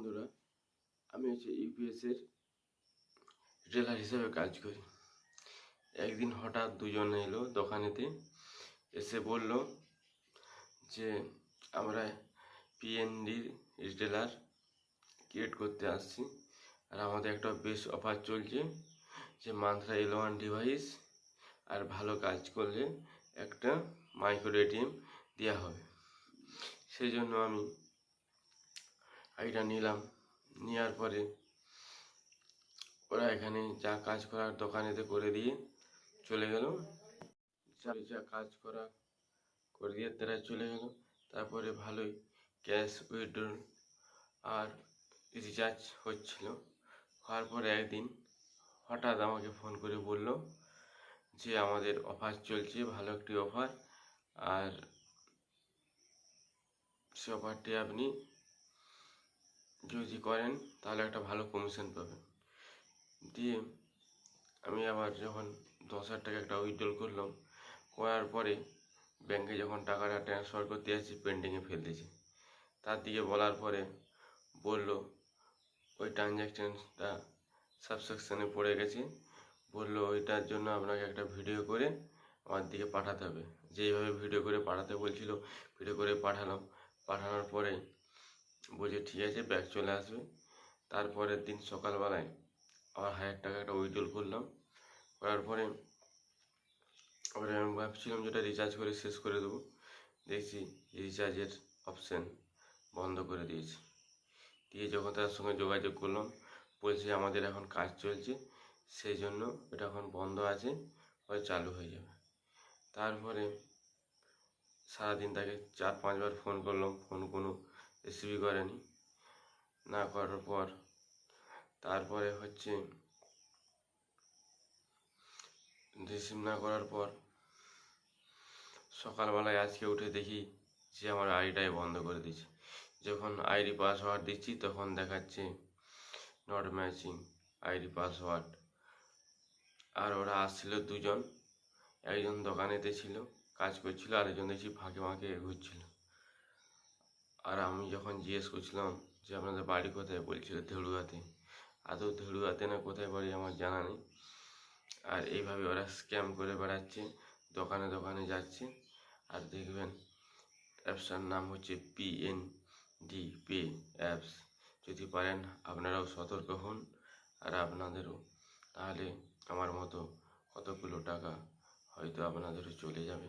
বন্ধুরা, আমি হচ্ছে ইউপিএসের রিটেলার হিসেবে কাজ করি। একদিন হঠাৎ দুজন এলো দোকানেতে, এসে বলল যে, আমরা পিএনডির রিটেলার ক্রিয়েট করতে আসছি আর আমাদের একটা বেশ অফার চলছে যে মান্থরা এলো ওয়ান ডিভাইস আর ভালো কাজ করলে একটা মাইক্রো এটিএম দেওয়া হবে। সেই জন্য আমি গাড়িটা নিলাম, নেওয়ার পরে ওরা এখানে যা কাজ করার দোকানেতে করে দিয়ে চলে গেল। যা যা কাজ করা করে দিয়ে তারা চলে গেল। তারপরে ভালোই ক্যাশ উইথড্রল আর রিচার্জ হচ্ছিল। হওয়ার পরে একদিন হঠাৎ আমাকে ফোন করে বলল যে আমাদের অফার চলছে, ভালো একটি অফার। আর সে অফারটি আপনি যদি করেন, তাহলে একটা ভালো কমিশন পাবেন। দিয়ে আমি আবার যখন দশ হাজার টাকা একটা উইথড্রল করলাম, করার পরে ব্যাংকে যখন টাকাটা ট্রান্সফার করতে যাচ্ছি পেন্ডিংয়ে ফেলতেছি তার দিকে বলার পরে বলল, ওই ট্রানজ্যাকশানটা সাবসেকশনে পড়ে গেছে। বলল, ওইটার জন্য আপনাকে একটা ভিডিও করে আমার দিকে পাঠাতে হবে। যেইভাবে ভিডিও করে পাঠাতে বলছিল ভিডিও করে পাঠালাম। পাঠানোর পরে বলছে, ঠিক আছে, ব্যাগ চলে আসবে। তারপরের দিন সকালবেলায় আবার হাজার টাকা একটা উইথড্রল করলাম। করার পরে আবার আমি ভাবছিলাম যেটা রিচার্জ করে শেষ করে দেবো। দেখছি রিচার্জের অপশান বন্ধ করে দিয়েছে। দিয়ে যখন তার সঙ্গে যোগাযোগ করলাম, বলছে, আমাদের এখন কাজ চলছে, সেই জন্য এটা এখন বন্ধ আছে হয়তো চালু হয়ে যাবে। তারপরে সারাদিন তাকে চার পাঁচবার ফোন করলাম ফোন কোনো রিসিভই করেনি। না করার পর তারপরে হচ্ছে রিসিভ না করার পর সকালবেলায় আজকে উঠে দেখি যে আমার আইডিটাই বন্ধ করে দিয়েছে। যখন আইডি পাসওয়ার্ড দিচ্ছি তখন দেখাচ্ছে নট ম্যাচিং আইডি পাসওয়ার্ড। আর ওরা আসছিল দুজন, একজন দোকানেতে ছিল, কাজ করছিল আর একজন দেখছি ফাঁকে ফাঁকে ঘুরছিল আর আমি যখন জিজ্ঞেস করছিলাম যে আপনাদের বাড়ি কোথায়, বলছিল ধেড়ুয়াতে। আদৌ ধেড়ুয়াতে না কোথায় বাড়ি আমার জানা নেই। আর এইভাবে ওরা স্ক্যাম করে বেড়াচ্ছে, দোকানে দোকানে যাচ্ছে। আর দেখবেন, অ্যাপসটার নাম হচ্ছে পিএন ডি পে অ্যাপস যদি পারেন, আপনারাও সতর্ক হন আর আপনাদেরও। তাহলে আমার মতো কতগুলো টাকা হয়তো আপনাদেরও চলে যাবে।